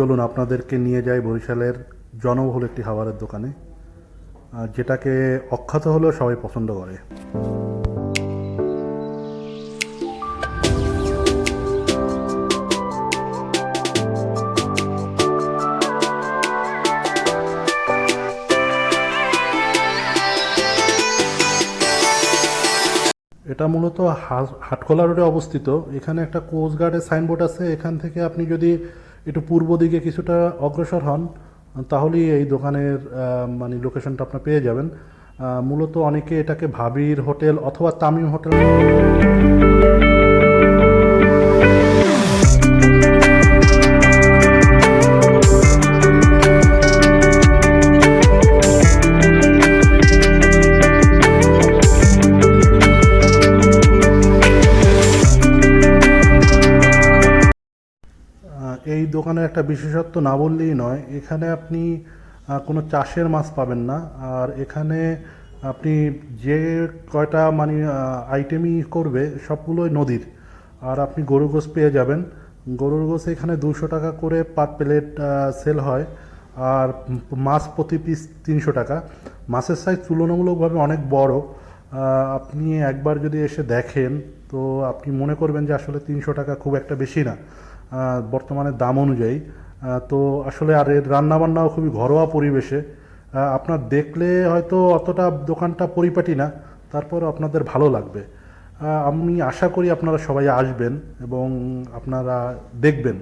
চলুন আপনাদেরকে নিয়ে যাই বরিশালের জনবহুল একটি খাবারের দোকানে। যেটাকে অখ্যাত হলেও সবাই পছন্দ করে। এটা মূলত হা- হাটখোলা রোডে অবস্থিত। এখানে একটা কোস্টগার্ডের সাইনবোর্ড আছে। এখান থেকে আপনি যদি একটু পূর্ব দিকে কিছুটা অগ্রসর হন, তাহলেই এই দোকানের মানে লোকেশনটা আপনার পেয়ে যাবেন। মূলত অনেকে এটাকে ভাবির হোটেল অথবা তামিম হোটেল এই দোকানের একটা বিশেষত্ব না বললেই নয়, এখানে আপনি কোনো চাষের মাছ পাবেন না। আর এখানে আপনি যে কয়টা মানে আইটেমই করবে, সবগুলোই নদীর। আর আপনি গরু গোস পেয়ে যাবেন। গরুর গোস এখানে দুশো টাকা করে পার প্লেট সেল হয়। আর মাছ প্রতি পিস তিনশো টাকা। মাছের সাইজ তুলনামূলকভাবে অনেক বড়। আপনি একবার যদি এসে দেখেন, তো আপনি মনে করবেন যে আসলে তিনশো টাকা খুব একটা বেশি না। বর্তমানে দাম অনুযায়ী। তো আসলে আর এর রান্নাবান্নাও খুবই ঘরোয়া পরিবেশে। আপনার দেখলে হয়তো অতটা দোকানটা পরিপাটি না তারপর আপনাদের ভালো লাগবে। আমি আশা করি আপনারা সবাই আসবেন এবং আপনারা দেখবেন।